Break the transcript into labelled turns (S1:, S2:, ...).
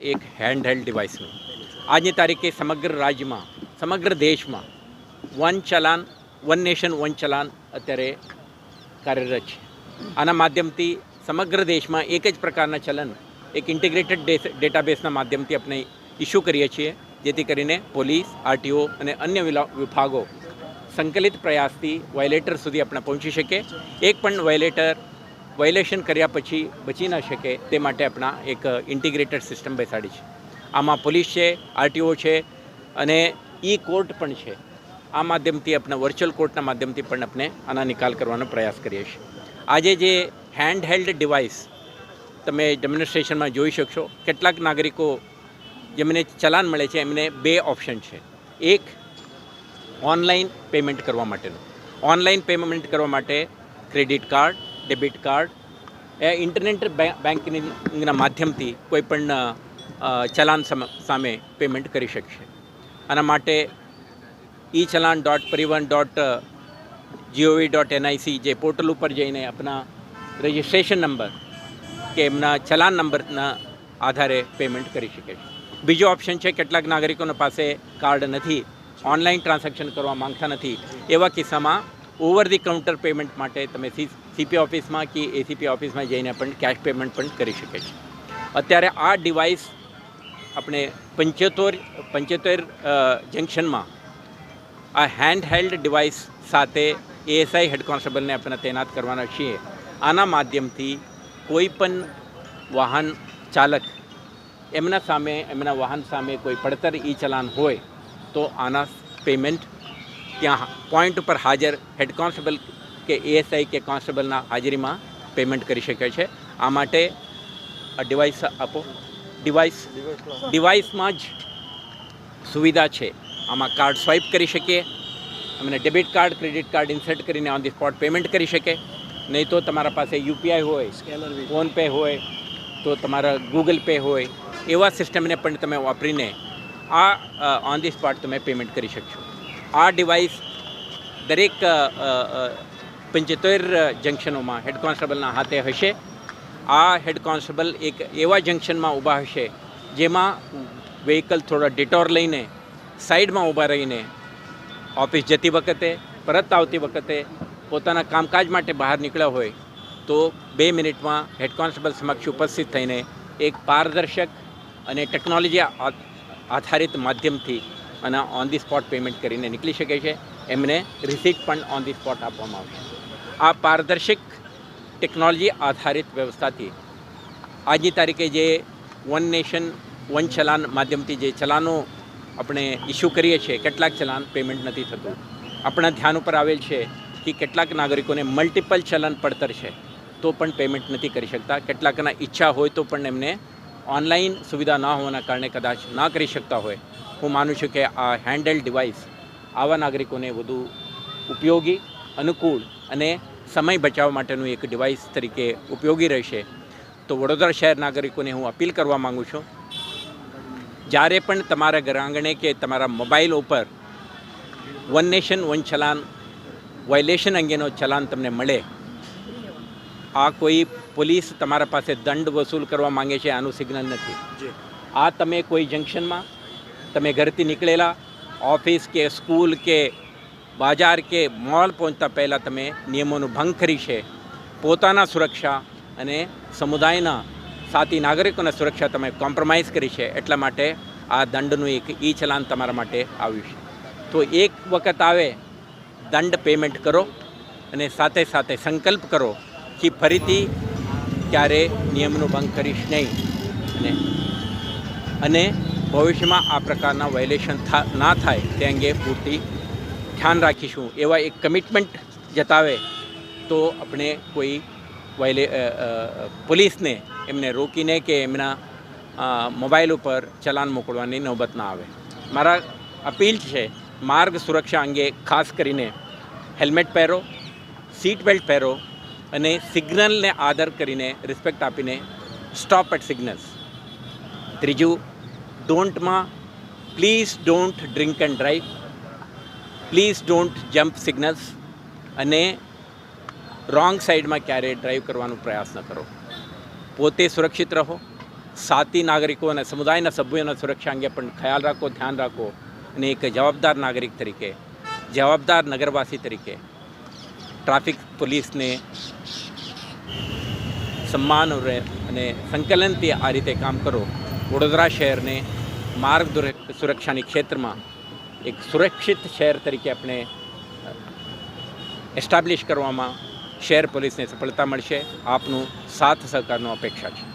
S1: એક હેન્ડહેલ્ડ ડિવાઇસનું આજની તારીખે સમગ્ર રાજ્યમાં, સમગ્ર દેશમાં one challan, one nation, one challan અત્યારે કાર્યરત છે. આના માધ્યમથી સમગ્ર દેશમાં એક જ પ્રકારના ચલન, એક ઇન્ટિગ્રેટેડ ડેટાબેઝના માધ્યમથી આપણે ઇસ્યુ કરીએ છીએ, જેથી કરીને પોલીસ, આરટીઓ અને અન્ય વિભાગો સંકલિત પ્રયાસથી વાયોલેટર સુધી આપણે પહોંચી શકે એક પણ વાયોલેટર વાયોલેશન કર્યા પછી બચી ન શકે તે માટે આપણા એક ઇન્ટિગ્રેટેડ સિસ્ટમ બેસાડી છે. આમાં પોલીસ છે આરટીઓ છે અને ઈ કોર્ટ પણ છે. આ માધ્યમથી આપણે વર્ચ્યુઅલ કોર્ટના માધ્યમથી પણ આપણે આના નિકાલ કરવાનો પ્રયાસ કરીએ છીએ. આજે જે હેન્ડ હેલ્ડ ડિવાઇસ તમે ડેમોન્સ્ટ્રેશનમાં જોઈ શકશો, કેટલાક નાગરિકો જેમને ચલાન મળે છે, એમને બે ઓપ્શન છે. એક ઓનલાઈન પેમેન્ટ કરવા માટેનું. ઓનલાઈન પેમેન્ટ કરવા માટે ક્રેડિટ કાર્ડ ડેબિટ કાર્ડ એ ઇન્ટરનેટ બેન્કિંગના માધ્યમથી કોઈ પણ ચલાન સામે પેમેન્ટ કરી શકશે. આના માટે e challan dot Parivahan dot GOV dot NIC જે પોર્ટલ ઉપર જઈને આપણા રજિસ્ટ્રેશન નંબર કે એમના ચલાન નંબરના આધારે પેમેન્ટ કરી શકે છે. બીજો ઓપ્શન છે, કેટલાક નાગરિકોના પાસે કાર્ડ નથી ઓનલાઈન ટ્રાન્ઝેક્શન કરવા માંગતા નથી, એવા કિસ્સામાં ઓવર ધી કાઉન્ટર પેમેન્ટ માટે તમે સી સીપી ઓફિસમાં કે એસીપી ઓફિસમાં જઈને પણ કેશ પેમેન્ટ પણ કરી શકે છે. અત્યારે આ ડિવાઇસ આપણે પંચોતેર પંચોતેર જંક્શનમાં આ હેન્ડ હેલ્ડ ડિવાઇસ સાથે એએસઆઈ હેડ કોન્સ્ટેબલને આપણે તૈનાત કરવાના છીએ. આના માધ્યમથી કોઈ પણ વાહન ચાલક એમના સામે, એમના વાહન સામે કોઈ પડતર ઈ ચલાન હોય તો આના પેમેન્ટ ત્યાં પોઈન્ટ ઉપર હાજર હેડ કોન્સ્ટેબલ કે એએસઆઈ કે કોન્સ્ટેબલના હાજરીમાં પેમેન્ટ કરી શકે છે. આ માટે આ ડિવાઇસ આપો. ડિવાઇસ ડિવાઇસમાં જ સુવિધા છે. આમાં કાર્ડ સ્વાઇપ કરી શકીએ. અમને debit card credit card insert કરીને ઓન ધી સ્પોટ પેમેન્ટ કરી શકે. નહીં તો તમારા પાસે યુપીઆઈ હોય ફોનપે હોય તો તમારા ગૂગલ પે હોય એવા સિસ્ટમને પણ તમે વાપરીને આ ઓન ધી સ્પોટ તમે પેમેન્ટ કરી શકશો. આ ડિવાઇસ દરેક પંચોતેર જંક્શનોમાં હેડ કોન્સ્ટેબલના હાથે હશે. આ હેડ કોન્સ્ટેબલ એક એવા જંક્શનમાં ઊભા હશે જેમાં વ્હીકલ થોડા ડિટોર લઈને સાઈડમાં ઊભા રહીને ઓફિસ જતી વખતે, પરત આવતી વખતે પોતાના કામકાજ માટે બહાર નીકળ્યા હોય તો બે મિનિટમાં હેડ કોન્સ્ટેબલ સમક્ષ ઉપસ્થિત થઈને એક પારદર્શક અને ટેકનોલોજી આધારિત માધ્યમથી અને ઓન ધી સ્પોટ પેમેન્ટ કરીને નીકળી શકે છે. એમને રિસીટ પણ ઓન ધી સ્પોટ આપવામાં આવશે. આ પારદર્શક ટેકનોલોજી આધારિત વ્યવસ્થાથી આજની તારીખે જે વન નેશન વન ચલાન માધ્યમથી જે ચલાનો આપણે ઇસ્યુ કરીએ છીએ, કેટલાક ચલાન પેમેન્ટ નથી થતું. આપણા ધ્યાન ઉપર આવેલ છે કે કેટલાક નાગરિકોને મલ્ટિપલ ચલન પડતર છે, તો પણ પેમેન્ટ નથી કરી શકતા. કેટલાકના ઈચ્છા હોય તો પણ એમને ઓનલાઈન સુવિધા ન હોવાના કારણે કદાચ ના કરી શકતા હોય. હું માનું છું કે આ હેન્ડલ ડિવાઇસ આવા નાગરિકોને વધુ ઉપયોગી, અનુકૂળ અને સમય બચાવવા માટેનું એક ડિવાઇસ તરીકે ઉપયોગી રહેશે. તો વડોદરા શહેર નાગરિકોને હું અપીલ કરવા માગું છું, જ્યારે પણ તમારા ઘર આંગણે કે તમારા મોબાઈલ ઉપર one nation, one challan, violation અંગેનો ચલાન તમને મળે આ કોઈ પોલીસ તમારા પાસે દંડ વસૂલ કરવા માંગે છે આનું સિગ્નલ નથી. આ તમે કોઈ જંક્શનમાં તમે ઘરથી નીકળેલા ઓફિસ કે સ્કૂલ કે બાજાર કે મોલ પહોંચતા પહેલાં તમે નિયમોનું ભંગ કરી છે. પોતાના સુરક્ષા અને સમુદાયના સાથી નાગરિકોના સુરક્ષા તમે કોમ્પ્રોમાઇઝ કરી છે. એટલા માટે આ દંડનું એક ઈ ચલાન તમારા માટે આવ્યું છે. તો એક વખત આવે દંડ પેમેન્ટ કરો અને સાથે સાથે સંકલ્પ કરો કે ફરીથી ક્યારે નિયમનું ભંગ કરીશ નહીં. અને અને ભવિષ્યમાં આ પ્રકારના વાયોલેશન ના થાય તે અંગે પૂરતી ધ્યાન રાખીશું. એવા એક કમિટમેન્ટ જતાવે તો આપણે કોઈ વાયલે પોલીસને એમને રોકીને કે એમના મોબાઈલ ઉપર ચલાન મોકલવાની નોબત ના આવે. મારા અપીલ છે, માર્ગ સુરક્ષા અંગે ખાસ કરીને હેલ્મેટ પહેરો સીટ બેલ્ટ પહેરો અને સિગ્નલને આદર કરીને રિસ્પેક્ટ આપીને સ્ટોપ એટ સિગ્નલ્સ ત્રીજું ડોન્ટમાં please don't drink and drive please don't jump signals અને રોંગ સાઈડમાં ક્યારેય ડ્રાઈવ કરવાનો પ્રયાસ ન કરો. પોતે સુરક્ષિત રહો. સાથી નાગરિકો અને સમુદાયના સભ્યોના સુરક્ષા અંગે પણ ખ્યાલ રાખો, ધ્યાન રાખો અને એક જવાબદાર નાગરિક તરીકે, જવાબદાર નગરવાસી તરીકે ટ્રાફિક પોલીસને સન્માન અને સંકલનથી આ રીતે કામ કરો. વડોદરા શહેરને માર્ગ સુરક્ષાની ક્ષેત્રમાં એક સુરક્ષિત શહેર તરીકે આપણે એસ્ટાબ્લિશ કરવામાં શહેર પોલીસને સફળતા મળશે. આપનું સાથ સહકારનો અપેક્ષા છે.